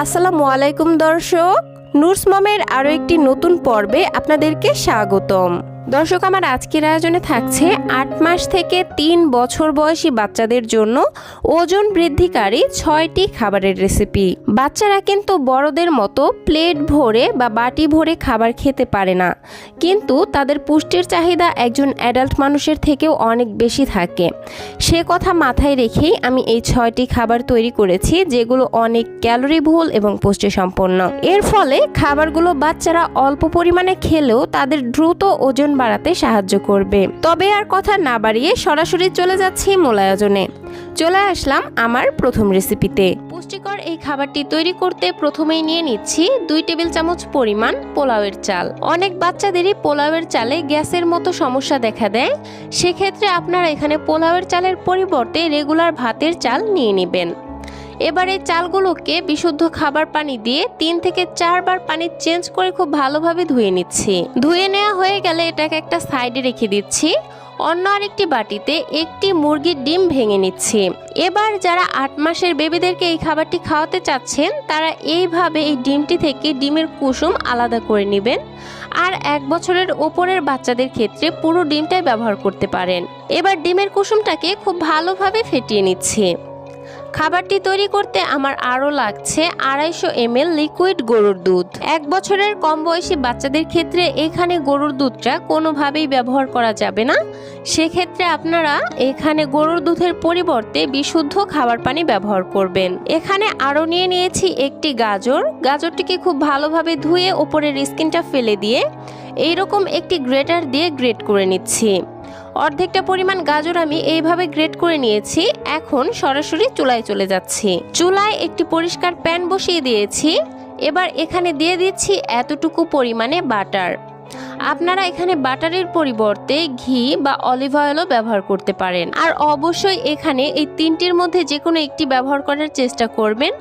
আসসালামু আলাইকুম দর্শক। নুরস আরও একটি নতুন পর্বে আপনাদেরকে স্বাগতম। দর্শক, আমার আজকের আয়োজনে থাকছে আট মাস থেকে তিন বছর বয়সী বাচ্চাদের জন্য ওজন বৃদ্ধিকারী ছয়টি খাবারের রেসিপি বাচ্চারা কিন্তু বড়দের মতো প্লেট ভরে বা বাটি ভরে খাবার খেতে পারে না। কিন্তু তাদের পুষ্টির চাহিদা একজন অ্যাডাল্ট মানুষের থেকেও অনেক বেশি থাকে। সে কথা মাথায় রেখেই আমি এই ছয়টি খাবার তৈরি করেছি, যেগুলো অনেক ক্যালোরিবহুল এবং পুষ্টিসম্পন্ন। এর ফলে খাবারগুলো বাচ্চারা অল্প পরিমাণে খেলেও তাদের দ্রুত ওজন বাড়াতে সাহায্য করবে। তবে আর কথা না বাড়িয়ে সরাসরি চলে যাচ্ছি মূল আয়োজনে চলে আসলাম আমার প্রথম রেসিপিতে। পুষ্টিকর এই খাবারটি তৈরি করতে প্রথমেই নিয়ে নিচ্ছি দুই টেবিল চামচ পরিমাণ পোলাওয়ের চাল। অনেক বাচ্চাদেরই পোলাওয়ের চালে গ্যাসের মতো সমস্যা দেখা দেয়। সেক্ষেত্রে আপনারা এখানে পোলাওয়ের চালের পরিবর্তে রেগুলার ভাতের চাল নিয়ে নেবেন। এবার এই চালগুলোকে বিশুদ্ধ খাবার পানি দিয়ে তিন থেকে চারবার পানি চেঞ্জ করে খুব ভালোভাবে ধুয়ে নিচ্ছি। ধুয়ে নেওয়া হয়ে গেলে এটাকে একটা সাইডে রেখে দিচ্ছি। অন্য আরেকটি বাটিতে একটি মুরগির ডিম ভেঙে নিচ্ছে। এবার যারা আট মাসের বেবিদেরকে এই খাবারটি খাওয়াতে চাচ্ছেন, তারা এইভাবে এই ডিমটি থেকে ডিমের কুসুম আলাদা করে নেবেন আর এক বছরের ওপরের বাচ্চাদের ক্ষেত্রে পুরো ডিমটাই ব্যবহার করতে পারেন। এবার ডিমের কুসুমটাকে খুব ভালোভাবে ফেটিয়ে নিচ্ছি। খাবারটি তৈরি করতে আমার আরও লাগছে আড়াইশো এমএল লিকুইড গরুর দুধ। এক বছরের কম বয়সী বাচ্চাদের ক্ষেত্রে এখানে গরুর দুধটা কোনোভাবেই ব্যবহার করা যাবে না। সেক্ষেত্রে আপনারা এখানে গরুর দুধের পরিবর্তে বিশুদ্ধ খাবার পানি ব্যবহার করবেন। এখানে আরও নিয়ে নিয়েছি একটি গাজর। গাজরটিকে খুব ভালোভাবে ধুয়ে ওপরের স্কিনটা ফেলে দিয়ে এইরকম একটি গ্রেটার দিয়ে গ্রেট করে নিচ্ছি। অর্ধেকটা পরিমাণ গাজর আমি এইভাবে গ্রেট করে নিয়েছি। এখন সরাসরি চুলায় চলে যাচ্ছি। চুলায় একটি পরিষ্কার প্যান বসিয়ে দিয়েছি। এবার এখানে দিয়ে দিচ্ছি এতটুকু পরিমাণে বাটার। আপনারা এখানে বাটারের পরিবর্তে ঘি বা অলিভ অয়েলও ব্যবহার করতে পারেন। আর অবশ্যই এখানে এই তিনটির মধ্যে যে কোনো একটি ব্যবহার করার চেষ্টা করবেন।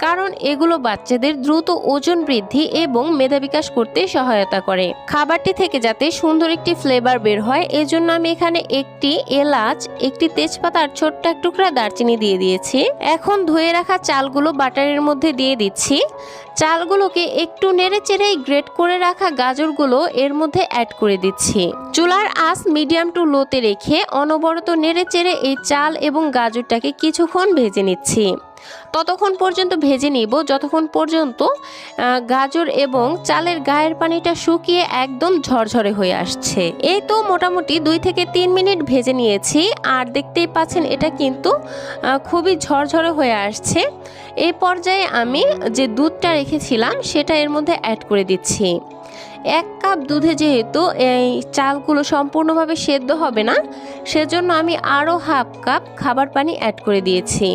কারণ এগুলো বাচ্চাদের দ্রুত ওজন বৃদ্ধি এবং মেধা বিকাশ করতে সহায়তা করে। খাবারটি থেকে যাতে সুন্দর একটি ফ্লেভার বের হয়, এজন্য আমি এখানে একটি এলাচ, একটি তেজপাতা আর ছোট্ট এক টুকরা দারচিনি দিয়ে দিয়েছি। এখন ধুয়ে রাখা চালগুলো বাটারের মধ্যে দিয়ে দিচ্ছি। চালগুলোকে একটু নেড়ে চেড়ে গ্রেট করে রাখা গাজরগুলো এর মধ্যে অ্যাড করে দিচ্ছি। চুলার আঁচ মিডিয়াম টু লোতে রেখে অনবরত নেড়ে চেড়ে এই চাল এবং গাজরটাকে কিছুক্ষণ ভেজে নিচ্ছি। ততক্ষণ পর্যন্ত ভেজে নিব। যতক্ষণ পর্যন্ত গাজর এবং চালের গায়ের পানিটা শুকিয়ে একদম ঝরঝরে হয়ে আসছে। এই তো মোটামুটি দুই থেকে তিন মিনিট ভেজে নিয়েছি। আর দেখতেই পাচ্ছেন, এটা কিন্তু খুবই ঝরঝরে হয়ে আসছে। এই পর্যায়ে আমি যে দুধটা রেখেছিলাম, সেটা এর মধ্যে অ্যাড করে দিচ্ছি। এক কাপ দুধে যেহেতু এই চালগুলো সম্পূর্ণভাবে সেদ্ধ হবে না, সেজন্য আমি আরও হাফ কাপ খাবার পানি অ্যাড করে দিয়েছি।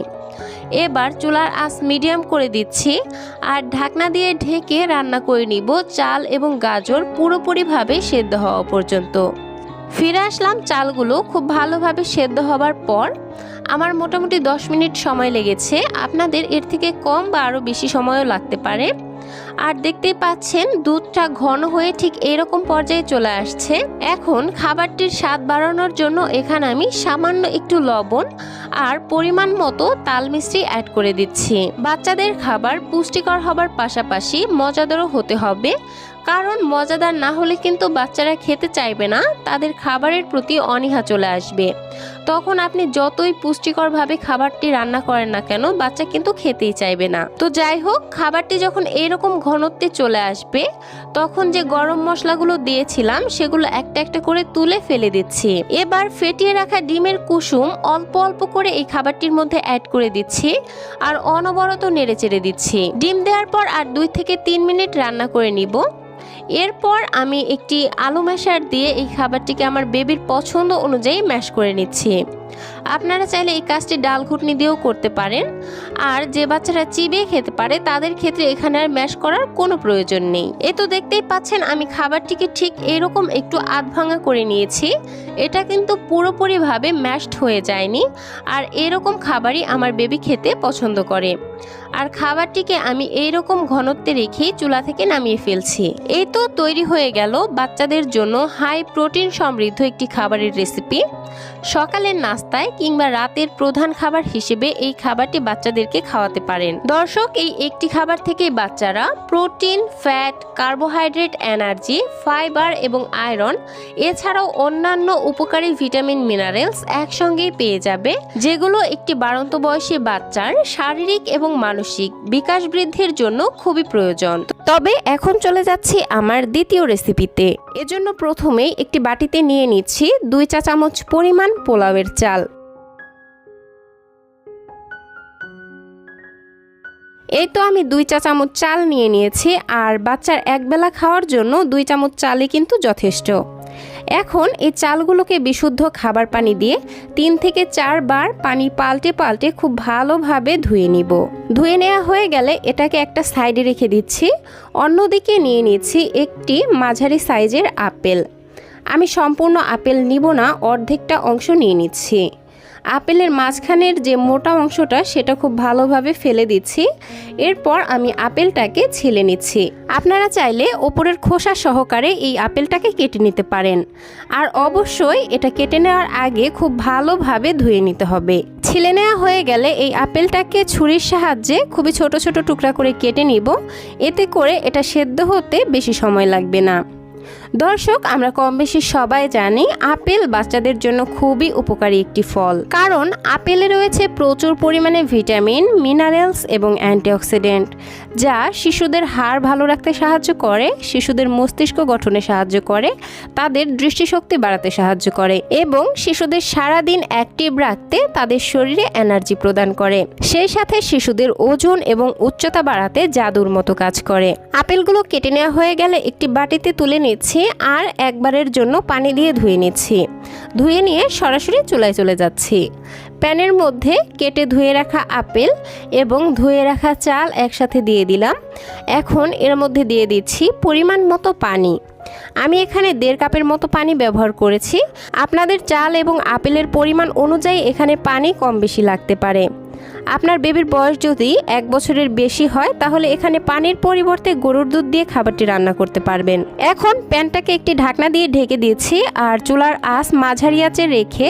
এবার চুলার আঁচ মিডিয়াম করে দিচ্ছি আর ঢাকনা দিয়ে ঢেকে রান্না করে নিব চাল এবং গাজর পুরোপুরিভাবে সেদ্ধ হওয়া পর্যন্ত। ফিরে আসলাম চালগুলো খুব ভালোভাবে সেদ্ধ হবার পর। আমার মোটামুটি দশ মিনিট সময় লেগেছে। আপনাদের এর থেকে কম বা আরও বেশি সময়ও লাগতে পারে। আর দেখতেই পাচ্ছেন দুধটা ঘন হয়ে ঠিক এরকম পর্যায়ে চলে আসছে। এখন খাবারটির স্বাদ বাড়ানোর জন্য এখানে আমি সামান্য একটু লবণ আর পরিমাণ মতো তাল মিষ্টি অ্যাড করে দিচ্ছি। বাচ্চাদের খাবার পুষ্টিকর হবার পাশাপাশি মজাদারও হতে হবে। কারণ মজাদার না হলে কিন্তু বাচ্চারা খেতে চাইবে না, তাদের খাবারের প্রতি অনীহা চলে আসবে। তখন আপনি যতই পুষ্টিকরভাবে খাবারটি রান্না করেন না কেন, বাচ্চা কিন্তু খেতেই চাইবে না। তো যাই হোক, খাবারটি যখন এরকম ঘনত্বে চলে আসবে, তখন যে গরম মশলাগুলো দিয়েছিলাম, সেগুলো একটা একটা করে তুলে ফেলে দিচ্ছি। এবার ফেটিয়ে রাখা ডিমের কুসুম অল্প অল্প করে এই খাবারটির মধ্যে অ্যাড করে দিচ্ছি আর অনবরত নেড়ে চেড়ে দিচ্ছি। ডিম দেওয়ার পর আর দুই থেকে তিন মিনিট রান্না করে নিব। এরপর আমি একটি আলু ম্যাশার দিয়ে এই খাবারটিকে আমার বেবির পছন্দ অনুযায়ী ম্যাশ করে নিচ্ছি। আপনারা চাইলে এই কাজটি ডাল ঘুটনি দিয়েও করতে পারেন। আর যে বাচ্চারা চিবিয়ে খেতে পারে, তাদের ক্ষেত্রে এখানে আর ম্যাশ করার কোনো প্রয়োজন নেই। এ তো দেখতেই পাচ্ছেন, আমি খাবারটিকে ঠিক এরকম একটু আধ ভাঙা করে নিয়েছি। এটা কিন্তু পুরোপুরিভাবে ম্যাশড হয়ে যায়নি। আর এরকম খাবারই আমার বেবি খেতে পছন্দ করে। আর খাবারটিকে আমি এইরকম ঘনত্বে রেখেই চুলা থেকে নামিয়ে ফেলছি। এই তো তৈরি হয়ে গেল বাচ্চাদের জন্য হাই প্রোটিন সমৃদ্ধ একটি খাবারের রেসিপি। সকালের নাস্তায় কিংবা রাতের প্রধান খাবার হিসেবে এই খাবারটি বাচ্চাদেরকে খাওয়াতে পারেন। দর্শক, এই একটি খাবার থেকেই বাচ্চারা protein, fat, carbohydrate, energy, fibre এবং আয়রন, এছাড়াও অন্যান্য উপকারী ভিটামিন, মিনারেলস একসঙ্গেই পেয়ে যাবে, যেগুলো একটি বাড়ন্ত বয়সী বাচ্চার শারীরিক এবং মানসিক বিকাশ বৃদ্ধির জন্য খুবই প্রয়োজন। তবে এখন চলে যাচ্ছি আমার দ্বিতীয় রেসিপিতে এজন্য প্রথমেই একটি বাটিতে নিয়ে নিচ্ছি দুই চা চামচ পরিমাণ পোলাওয়ের চাল। এই তো আমি দুই চা চামচ চাল নিয়ে নিয়েছি, আর বাচ্চার একবেলা খাওয়ার জন্য দুই চামচ চালই কিন্তু যথেষ্ট। এখন এই চালগুলোকে বিশুদ্ধ খাবার পানি দিয়ে তিন থেকে চারবার পানি পাল্টে পাল্টে খুব ভালোভাবে ধুয়ে নিব। ধুয়ে নেওয়া হয়ে গেলে এটাকে একটা সাইডে রেখে দিচ্ছি। অন্যদিকে নিয়ে নিচ্ছি একটি মাঝারি সাইজের আপেল। আমি সম্পূর্ণ আপেল নিব না, অর্ধেকটা অংশ নিয়ে নিচ্ছি। আপেলের মাঝখানের যে মোটা অংশটা, সেটা খুব ভালোভাবে ফেলে দিচ্ছি। এরপর আমি আপেলটাকে ছিলে নিচ্ছি। আপনারা চাইলে ওপরের খোসা সহকারে এই আপেলটাকে কেটে নিতে পারেন। আর অবশ্যই এটা কেটে নেওয়ার আগে খুব ভালোভাবে ধুয়ে নিতে হবে। ছিলে নেওয়া হয়ে গেলে এই আপেলটাকে ছুরির সাহায্যে খুবই ছোট ছোট টুকরা করে কেটে নিব। এতে করে এটা সেদ্ধ হতে বেশি সময় লাগবে না। দর্শক, আমরা কম বেশি সবাই জানি আপেল বাচ্চাদের জন্য খুবই উপকারী একটি ফল। কারণ, আপেলে রয়েছে প্রচুর পরিমাণে ভিটামিন, মিনারেলস এবং অ্যান্টিঅক্সিডেন্ট, যা শিশুদের হাড় ভালো রাখতে সাহায্য করে, শিশুদের মস্তিষ্ক গঠনে সাহায্য করে, তাদের দৃষ্টিশক্তি বাড়াতে সাহায্য করে এবং শিশুদের সারাদিন অ্যাক্টিভ রাখতে তাদের শরীরে এনার্জি প্রদান করে। সেই সাথে শিশুদের ওজন এবং উচ্চতা বাড়াতে জাদুর মতো কাজ করে। আপেলগুলো কেটে নেওয়া হয়ে গেলে একটি বাটিতে তুলে নিচ্ছি আর একবারের জন্য পানি দিয়ে ধুয়ে নিচ্ছি। ধুয়ে নিয়ে সরাসরি চুলায় চলে যাচ্ছি। প্যানের মধ্যে কেটে ধুয়ে রাখা আপেল এবং ধুয়ে রাখা চাল একসাথে দিয়ে দিলাম। এখন এর মধ্যে দিয়ে দিচ্ছি পরিমাণ মতো পানি। আমি এখানে দেড় কাপের মতো পানি ব্যবহার করেছি। আপনাদের চাল এবং আপেলের পরিমাণ অনুযায়ী এখানে পানি কম বেশি লাগতে পারে। আপনার বেবির বয়স যদি এক বছরের বেশি হয়, তাহলে এখানে পানির পরিবর্তে গরুর দুধ দিয়ে খাবারটি রান্না করতে পারবেন। এখন প্যানটাকে একটি ঢাকনা দিয়ে ঢেকে দিয়েছি আর চুলার আঁচ মাঝারি আঁচে রেখে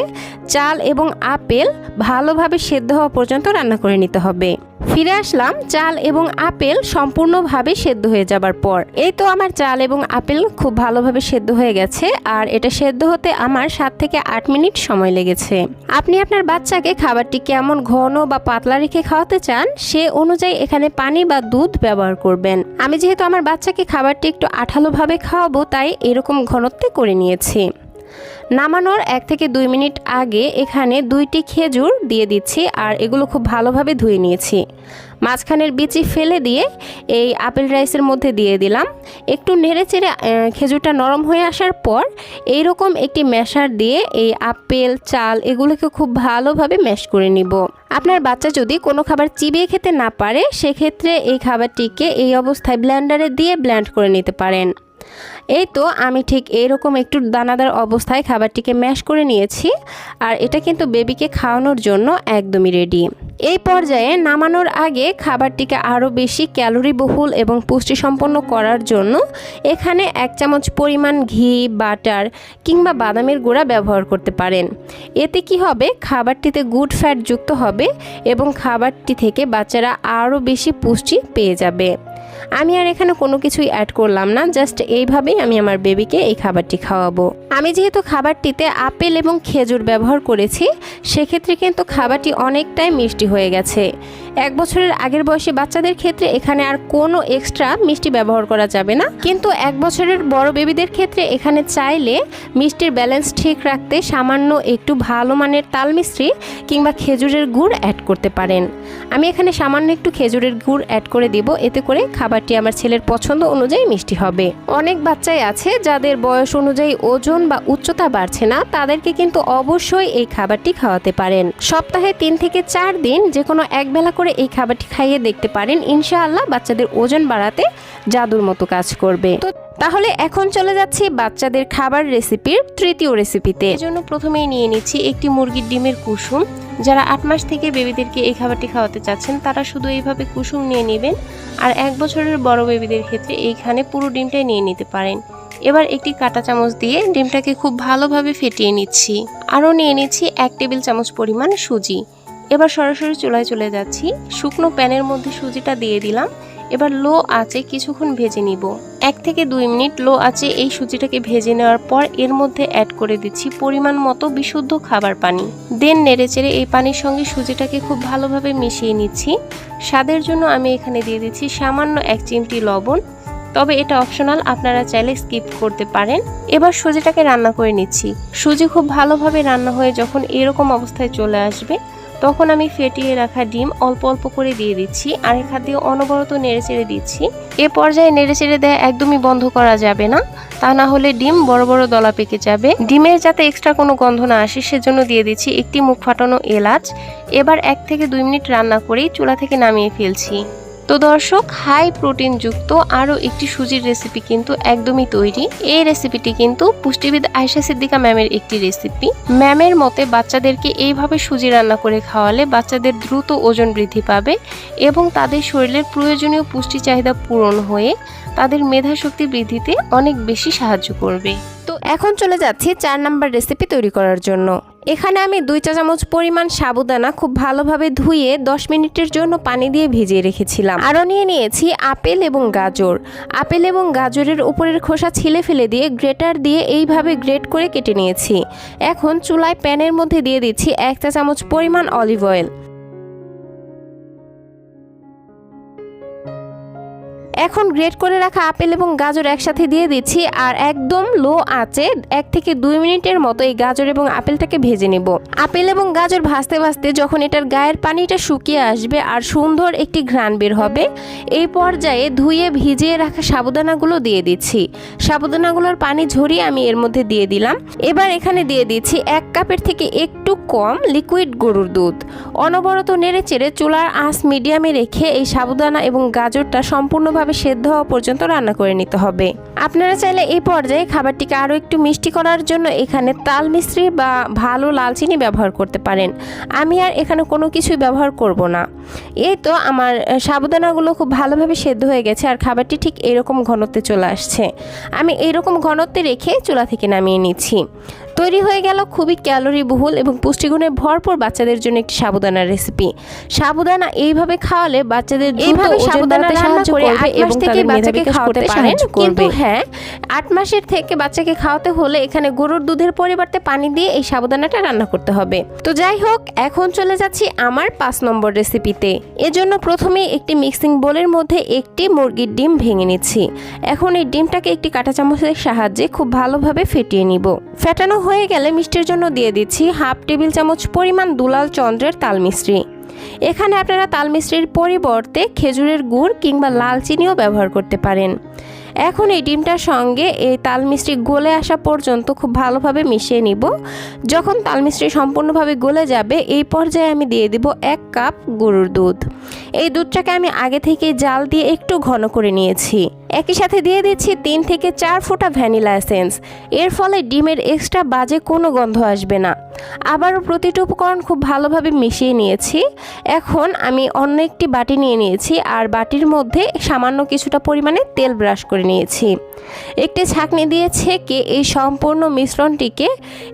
চাল এবং আপেল ভালোভাবে সেদ্ধ হওয়া পর্যন্ত রান্না করে নিতে হবে। ফিরে আসলাম, চাল এবং আপেল সম্পূর্ণভাবে সেদ্ধ হয়ে যাবার পর। এই তো আমার চাল এবং আপেল খুব ভালোভাবে সেদ্ধ হয়ে গেছে, আর এটা সেদ্ধ হতে আমার সাত থেকে আট মিনিট সময় লেগেছে। আপনি আপনার বাচ্চাকে খাবারটি কেমন ঘন বা পাতলা রেখে খাওয়াতে চান, সে অনুযায়ী এখানে পানি বা দুধ ব্যবহার করবেন। আমি যেহেতু আমার বাচ্চাকে খাবারটি একটু আঠালোভাবে খাওয়াবো, তাই এরকম ঘনত্বে করে নিয়েছি। নামানোর এক থেকে দুই মিনিট আগে এখানে দুইটি খেজুর দিয়ে দিচ্ছি আর এগুলো খুব ভালোভাবে ধুয়ে নিয়েছি। মাঝখানের বিচি ফেলে দিয়ে এই আপেল রাইসের মধ্যে দিয়ে দিলাম। একটু নেড়ে চেড়ে খেজুরটা নরম হয়ে আসার পর এই রকম একটি ম্যাশার দিয়ে এই আপেল, চাল এগুলোকে খুব ভালোভাবে ম্যাশ করে নিব। আপনার বাচ্চা যদি কোনো খাবার চিবিয়ে খেতে না পারে, সেক্ষেত্রে এই খাবারটিকে এই অবস্থায় ব্ল্যান্ডারে দিয়ে ব্ল্যান্ড করে নিতে পারেন। এই তো আমি ঠিক এইরকম একটু দানাদার অবস্থায় খাবারটিকে ম্যাশ করে নিয়েছি আর এটা কিন্তু বেবিকে খাওয়ানোর জন্য একদমই রেডি এই পর্যায়ে নামানোর আগে খাবারটিকে আরও বেশি ক্যালোরি বহুল এবং পুষ্টিসম্পন্ন করার জন্য এখানে এক চামচ পরিমাণ ঘি, বাটার কিংবা বাদামের গুঁড়া ব্যবহার করতে পারেন। এতে কি হবে? খাবারটিতে গুড ফ্যাট যুক্ত হবে এবং খাবারটি থেকে বাচ্চারা আরও বেশি পুষ্টি পেয়ে যাবে। আমি আর এখানে কোনো কিছুই অ্যাড করলাম না জাস্ট এইভাবেই আমি আমার বেবিকে এই খাবারটি খাওয়াবো। আমি যেহেতু খাবারটিতে আপেল এবং খেজুর ব্যবহার করেছি, সেক্ষেত্রে কিন্তু খাবারটি অনেকটাই মিষ্টি হয়ে গেছে। এক বছরের আগের বয়সী বাচ্চাদের ক্ষেত্রে এখানে আর কোনো এক্সট্রা মিষ্টি ব্যবহার করা যাবে না। কিন্তু এক বছরের বড় বেবিদের ক্ষেত্রে এখানে চাইলে মিষ্টির ব্যালেন্স ঠিক রাখতে সামান্য একটু ভালো মানের তাল মিষ্টি কিংবা খেজুরের গুড় অ্যাড করতে পারেন। আমি এখানে সামান্য একটু খেজুরের গুড় অ্যাড করে দিব, এতে করে খাবারটি আমার ছেলের পছন্দ অনুযায়ী মিষ্টি হবে। অনেক বাচ্চাই আছে যাদের বয়স অনুযায়ী ওজন বা উচ্চতা বাড়ছে না, তাদেরকে কিন্তু অবশ্যই এই খাবারটি খাওয়াতে পারেন। সপ্তাহে তিন থেকে চার দিন যে কোনো এক বেলা করে এই খাবারটি খাইয়ে দেখতে পারেন। ইনশাআল্লাহ বাচ্চাদের ওজন বাড়াতে জাদুর মতো কাজ করবে। তো তাহলে এখন চলে যাচ্ছি বাচ্চাদের খাবার রেসিপির তৃতীয় রেসিপিতে। জন্য প্রথমেই নিয়ে নিচ্ছি একটি মুরগির ডিমের কুসুম। যারা আট মাস থেকে বেবিদেরকে এই খাবারটি খাওয়াতে চাচ্ছেন, তারা শুধু এইভাবে কুসুম নিয়ে নেবেন আর এক বছরের বড় বেবিদের ক্ষেত্রে এইখানে পুরো ডিমটাই নিয়ে নিতে পারেন। এবার একটি কাঁটা চামচ দিয়ে ডিমটাকে খুব ভালোভাবে ফেটিয়ে নিচ্ছি। আরও নিয়ে নিচ্ছি এক টেবিল চামচ পরিমাণ সুজি। এবার সরাসরি চুলায় চলে যাচ্ছি। শুকনো প্যানের মধ্যে সুজিটা দিয়ে দিলাম। এবার লো আঁচে কিছুক্ষণ ভেজে নিব। এক থেকে দুই মিনিট লো আঁচে এই সুজিটাকে ভেজে নেওয়ার পর এর মধ্যে অ্যাড করে দিচ্ছি পরিমাণ মতো বিশুদ্ধ খাবার পানি। দেন নেড়েচেড়ে এই পানির সঙ্গে সুজিটাকে খুব ভালোভাবে মিশিয়ে নিচ্ছি। স্বাদের জন্য আমি এখানে দিয়ে দিচ্ছি সামান্য এক চিমটি লবণ। তবে এটা অপশনাল আপনারা চাইলে স্কিপ করতে পারেন। এবার সুজিটাকে রান্না করে নিচ্ছি। সুজি খুব ভালোভাবে রান্না হয়ে যখন এরকম অবস্থায় চলে আসবে তখন আমি ফেটিয়ে রাখা ডিম অল্প অল্প করে দিয়ে দিচ্ছি আর এক হাত দিয়ে অনবরত নেড়েচেড়ে দিচ্ছি। এ পর্যায়ে নেড়ে নেড়েচেড়ে দেয়া একদমই বন্ধ করা যাবে না। তা না হলে ডিম বড় বড় দলা পেকে যাবে। ডিমের যাতে এক্সট্রা কোনো গন্ধ না আসে সেজন্য দিয়ে দিচ্ছি একটি মুখ ফাটানো এলাচ। এবার এক থেকে দুই মিনিট রান্না করেই চুলা থেকে নামিয়ে ফেলছি। তো দর্শক হাই প্রোটিনযুক্ত আরও একটি সুজির রেসিপি কিন্তু একদমই তৈরি। এই রেসিপিটি কিন্তু পুষ্টিবিদ আয়সা সিদ্দিকা ম্যামের একটি রেসিপি ম্যামের মতে বাচ্চাদেরকে এইভাবে সুজি রান্না করে খাওয়ালে বাচ্চাদের দ্রুত ওজন বৃদ্ধি পাবে এবং তাদের শরীরের প্রয়োজনীয় পুষ্টি চাহিদা পূরণ হয়ে তাদের মেধা শক্তি বৃদ্ধিতে অনেক বেশি সাহায্য করবে। তো এখন চলে যাচ্ছি চার নাম্বার রেসিপি তৈরি করার জন্য। এখানে আমি দুই চা চামচ পরিমাণ সাবুদানা খুব ভালোভাবে ধুয়ে দশ মিনিটের জন্য পানি দিয়ে ভিজিয়ে রেখেছিলাম। আরও নিয়ে নিয়েছি আপেল এবং গাজর। আপেল এবং গাজরের উপরের খোসা ছিলে ফেলে দিয়ে গ্রেটার দিয়ে এইভাবে গ্রেট করে কেটে নিয়েছি। এখন চুলায় প্যানের মধ্যে দিয়ে দিচ্ছি এক চা চামচ পরিমাণ অলিভ অয়েল। এখন গ্রেট করে রাখা আপেল এবং গাজর একসাথে দিয়ে দিচ্ছি আর একদম লো আঁচে এক থেকে দুই মিনিটের মতো এই গাজর এবং আপেলটাকে ভেজে নেব। আপেল এবং গাজর ভাজতে ভাজতে যখন এটার গায়ের পানিটা শুকিয়ে আসবে আর সুন্দর একটি ঘ্রাণ বের হবে, এই পর্যায়ে ধুয়ে ভিজিয়ে রাখা সাবুদানাগুলো দিয়ে দিচ্ছি। সাবুদানাগুলোর পানি ঝরিয়ে আমি এর মধ্যে দিয়ে দিলাম। এবার এখানে দিয়ে দিচ্ছি এক কাপের থেকে একটু কম লিকুইড গরুর দুধ। অনবরত নেড়ে চেড়ে চুলার আঁচ মিডিয়ামে রেখে এই সাবুদানা এবং গাজরটা সম্পূর্ণভাবে সেদ্ধ হওয়া পর্যন্ত রান্না করে নিতে হবে। আপনারা চাইলে এই পর্যায়ে খাবারটিকে আরও একটু মিষ্টি করার জন্য এখানে তাল মিশ্রি বা ভালো লাল চিনি ব্যবহার করতে পারেন। আমি আর এখানে কোনো কিছুই ব্যবহার করব না। এই তো আমার সাবুদানাগুলো খুব ভালোভাবে সেদ্ধ হয়ে গেছে আর খাবারটি ঠিক এরকম ঘনত্বে চলে আসছে। আমি এইরকম ঘনত্বে রেখে চুলা থেকে নামিয়ে নিচ্ছি। তৈরি হয়ে গেল খুবই ক্যালোরি বহুল এবং পুষ্টিগুণে ভরপুর বাচ্চাদের জন্য একটি সাবুদানার রেসিপি সাবুদানা এইভাবে খাওয়ালে বাচ্চাদের এইভাবে সাবুদানা রান্না করে আট মাস থেকে বাচ্চাকে খাওয়াতে পারেন কিন্তু হ্যাঁ আট মাসের থেকে বাচ্চাকে খাওয়াতে হলে এখানে গরুর দুধের পরিবর্তে পানি দিয়ে এই সাবুদানাটা রান্না করতে হবে। তো যাই হোক এখন চলে যাচ্ছি আমার পাঁচ নম্বর রেসিপিতে এজন্য প্রথমে একটি মিক্সিং বোলের মধ্যে একটি মুরগির ডিম ভেঙে নিচ্ছি। এখন এই ডিমটাকে একটি কাঁটা চামচের সাহায্যে খুব ভালোভাবে ফেটিয়ে নিব। ফেটানো হয়ে গেলে মিষ্টির জন্য দিয়ে দিচ্ছি হাফ টেবিল চামচ পরিমাণ দুলাল চন্দ্রের তাল মিশ্রি এখানে আপনারা তাল মিশ্রির পরিবর্তে খেজুরের গুড় কিংবা লাল চিনিও ব্যবহার করতে পারেন। এখন এই ডিমটার সঙ্গে এই তাল মিষ্টি গলে আসা পর্যন্ত খুব ভালোভাবে মিশিয়ে নিব। যখন তাল মিষ্টি সম্পূর্ণভাবে গলে যাবে, এই পর্যায়ে আমি দিয়ে দিব এক কাপ গরুর দুধ। এই দুধটাকে আমি আগে থেকে জাল দিয়ে একটু ঘন করে নিয়েছি। একই সাথে দিয়ে দিচ্ছি তিন থেকে চার ফোঁটা ভ্যানিলা এসেন্স। এর ফলে ডিমের এক্সট্রা বাজে কোনো গন্ধ আসবে না। আবারও প্রতিটি উপকরণ খুব ভালোভাবে মিশিয়ে নিয়েছি। এখন আমি অন্য একটি বাটি নিয়ে নিয়েছি আর বাটির মধ্যে সামান্য কিছুটা পরিমাণে তেল ব্রাশ করে নিয়েছি। একটি ছাঁকনি দিয়ে ছেঁকে এই সম্পূর্ণ মিশ্রণটিকে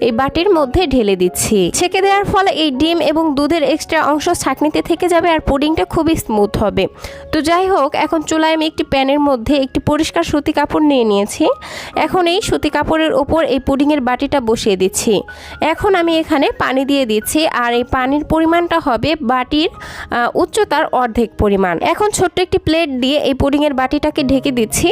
এই বাটির মধ্যে ঢেলে দিচ্ছি। ছেঁকে দেওয়ার ফলে এই ডিম এবং দুধের এক্সট্রা অংশ ছাঁকনিতে থেকে যাবে আর পুডিংটা খুবই স্মুথ হবে। তো যাই হোক, এখন চুলায় আমি একটি প্যানের মধ্যে একটি পরিষ্কার সুতি কাপড় নিয়ে নিয়েছি। এখন এই সুতি কাপড়ের ওপর এই পুডিংয়ের বাটিটা বসিয়ে দিচ্ছি। এখন আমি এখানে পানি দিয়ে দিচ্ছি আর এই পানির পরিমাণটা হবে বাটির উচ্চতার অর্ধেক পরিমাণ। এখন ছোট্ট একটি প্লেট দিয়ে এই পুডিংয়ের বাটিটাকে ঢেকে দিচ্ছি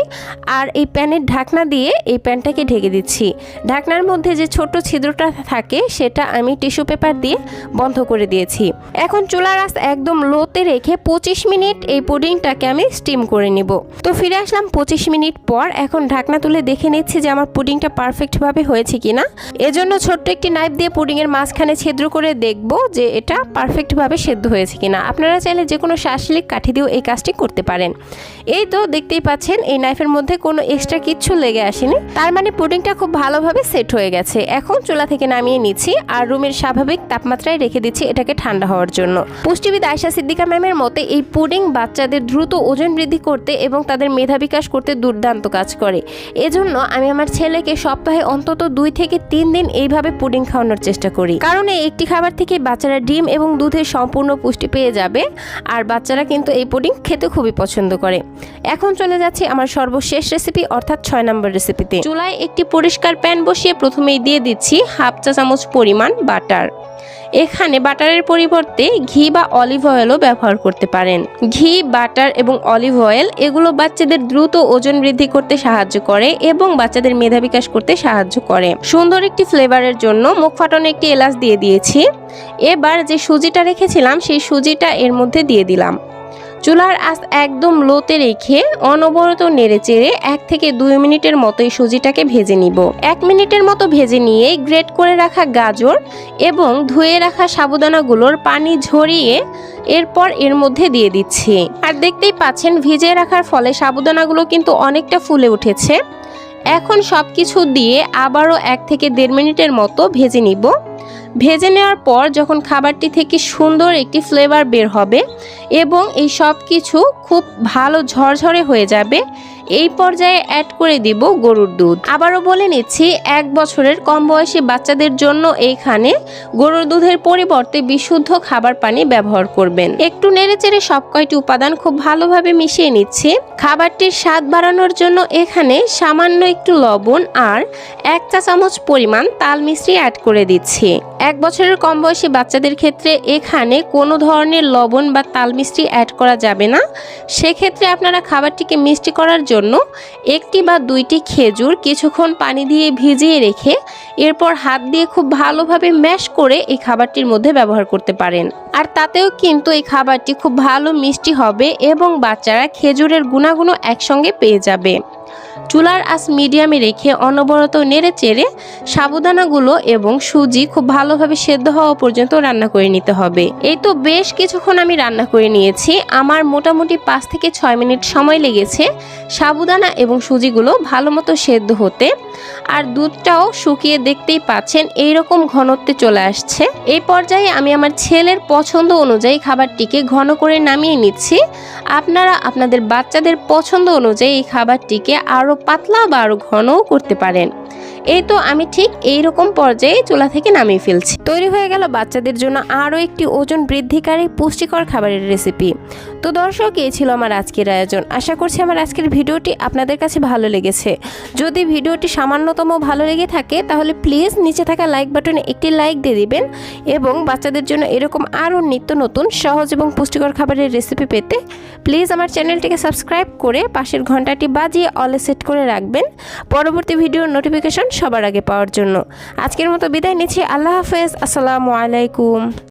আর এই প্যানের ঢাকনা দিয়ে এই প্যানটাকে ঢেকে দিচ্ছি। ঢাকনার মধ্যে যে ছোট্ট ছিদ্রটা থাকে সেটা আমি টিস্যু পেপার দিয়ে বন্ধ করে দিয়েছি। এখন চুলার আঁচ একদম লোতে রেখে পঁচিশ মিনিট এই পুডিংটাকে আমি স্টিম করে নিব। তো ফিরে আসলাম পঁচিশ মিনিট পর এখন ঢাকনা তুলে দেখে নিচ্ছি যে আমার পুডিংটা পারফেক্টভাবে হয়েছে কি না এজন্য ছোট্ট একটি নাইফ দিয়ে পুডিংয়ের মাঝখানে ছিদ্র করে দেখব যে এটা পারফেক্টভাবে সেদ্ধ হয়েছে কি না আপনারা চাইলে যে কোনো শাসলিক কাঠি দিয়েও এই কাজটি করতে পারেন। এই তো দেখতেই পাচ্ছেন, এই নাইফের মধ্যে কোনো এক্সট্রা কিচ্ছু লেগে আসেনি। তার মানে পুডিংটা খুব ভালোভাবে সেট হয়ে গেছে। এখন চুলা থেকে নামিয়ে নিচ্ছি আর রুমের স্বাভাবিক তাপমাত্রায় রেখে দিচ্ছি এটাকে ঠান্ডা হওয়ার জন্য। পুষ্টিবিদ আয়সা সিদ্দিকা ম্যামের মতে এই পুডিং বাচ্চাদের দ্রুত ওজন বৃদ্ধি করতে এবং তাদের মেধাবী বিকাশ করতে দুর্দান্ত কাজ করে। এজন্য আমি আমার ছেলেকে সপ্তাহে অন্তত দুই থেকে তিন দিন এইভাবে পুডিং খাওয়ানোর চেষ্টা করি। কারণ এই একটি খাবার থেকে বাচ্চারা ডিম এবং দুধের সম্পূর্ণ পুষ্টি পেয়ে যাবে, আর বাচ্চারা কিন্তু এই পুডিং খেতে খুবই পছন্দ করে। এখন চলে যাচ্ছে আমার সর্বশেষ রেসিপি অর্থাৎ ছয় নম্বর রেসিপিতে চুলায় একটি পরিষ্কার প্যান বসিয়ে প্রথমেই দিয়ে দিচ্ছি হাফ চা চামচ পরিমাণ বাটার। এখানে বাটারের পরিবর্তে ঘি বা অলিভ অয়েলও ব্যবহার করতে পারেন। ঘি, বাটার এবং অলিভ অয়েল এগুলো বাচ্চাদের দ্রুত ওজন বৃদ্ধি করতে সাহায্য করে এবং বাচ্চাদের মেধা বিকাশ করতে সাহায্য করে। সুন্দর একটি ফ্লেভারের জন্য মুখ ফাটানো একটি এলাচ দিয়ে দিয়েছি। এবার যে সুজিটা রেখেছিলাম, সেই সুজিটা এর মধ্যে দিয়ে দিলাম। চুলার আঁচ একদম লোতে রেখে অনবরত নেড়ে চেড়ে এক থেকে দুই মিনিটের মতো এই সুজিটাকে ভেজে নিব। এক মিনিটের মতো ভেজে নিয়ে গ্রেট করে রাখা গাজর এবং ধুয়ে রাখা সাবুদানাগুলোর পানি ঝরিয়ে এরপর এর মধ্যে দিয়ে দিচ্ছি। আর দেখতেই পাচ্ছেন ভিজে রাখার ফলে সাবুদানাগুলো কিন্তু অনেকটা ফুলে উঠেছে। এখন সব কিছু দিয়ে আবারও এক থেকে দেড় মিনিটের মতো ভেজে নিব। ভেজে নেওয়ার পর যখন খাবারটি থেকে সুন্দর একটি ফ্লেভার বের হবে এবং এই সব কিছু খুব ভালো ঝরঝরে হয়ে যাবে এই পর্যায়ে অ্যাড করে দিব গরুর দুধ। আবারও বলে নিচ্ছি, এক বছরের কম বয়সী বাচ্চাদের জন্য এইখানে গরুর দুধের পরিবর্তে বিশুদ্ধ খাবার পানি ব্যবহার করবেন। একটু নেড়েচেড়ে সব কয়টি উপাদান খুব ভালোভাবে মিশিয়ে নিচ্ছে। খাবারটির স্বাদ বাড়ানোর জন্য এখানে সামান্য একটু লবণ আর এক চা চামচ পরিমাণ তাল মিশ্রি অ্যাড করে দিচ্ছি। এক বছরের কম বয়সী বাচ্চাদের ক্ষেত্রে এখানে কোনো ধরনের লবণ বা তাল মিষ্টি অ্যাড করা যাবে না। সেক্ষেত্রে আপনারা খাবারটিকে মিষ্টি করার জন্য একটি বা দুইটি খেজুর কিছুক্ষণ পানি দিয়ে ভিজিয়ে রেখে এরপর হাত দিয়ে খুব ভালোভাবে ম্যাশ করে এই খাবারটির মধ্যে ব্যবহার করতে পারেন। আর তাতেও কিন্তু এই খাবারটি খুব ভালো মিষ্টি হবে এবং বাচ্চারা খেজুরের গুণাগুণ একসঙ্গে পেয়ে যাবে। চুলার আঁচ মিডিয়ামে রেখে অনবরত নেড়ে চেড়ে সাবুদানাগুলো এবং সুজি খুব ভালোভাবে সেদ্ধ হওয়া পর্যন্ত রান্না করে নিতে হবে। এই তো বেশ কিছুক্ষণ আমি রান্না করে নিয়েছি। আমার মোটামুটি পাঁচ থেকে ছয় মিনিট সময় লেগেছে সাবুদানা এবং সুজিগুলো ভালো মতো সেদ্ধ হতে। আর দুধটাও শুকিয়ে দেখতেই পাচ্ছেন এই রকম ঘনত্বে চলে আসছে। এই পর্যায়ে আমি আমার ছেলের পছন্দ অনুযায়ী খাবারটিকে ঘন করে নামিয়ে নিচ্ছি। আপনারা আপনাদের বাচ্চাদের পছন্দ অনুযায়ী এই খাবারটিকে আরও পাতলা বা আরও ঘনও করতে পারেন। এই তো আমি ঠিক এই রকম পর্যায়ে চুলা থেকে নামিয়ে ফেলছি। তৈরি হয়ে গেল বাচ্চাদের জন্য আরও একটি ওজন বৃদ্ধিকারী পুষ্টিকর খাবারের রেসিপি তো দর্শক, এই ছিল আমার আজকের আয়োজন। আশা করছি আমার আজকের ভিডিওটি আপনাদের কাছে ভালো লেগেছে। যদি ভিডিওটি সামান্যতম ভালো লেগে থাকে, তাহলে প্লিজ নিচে থাকা লাইক বাটনে একটি লাইক দিয়ে দিবেন এবং বাচ্চাদের জন্য এরকম আরও নিত্য নতুন, সহজ এবং পুষ্টিকর খাবারের রেসিপি পেতে প্লিজ আমার চ্যানেলটিকে সাবস্ক্রাইব করে পাশের ঘন্টাটি বাজিয়ে অলে সেট করে রাখবেন। পরবর্তী ভিডিওর নোটিফিকেশন সবার আগে পাওয়ার জন্য। আজকের মতো বিদায় নিচ্ছি। আল্লাহ হাফেজ। আসসালামু আলাইকুম।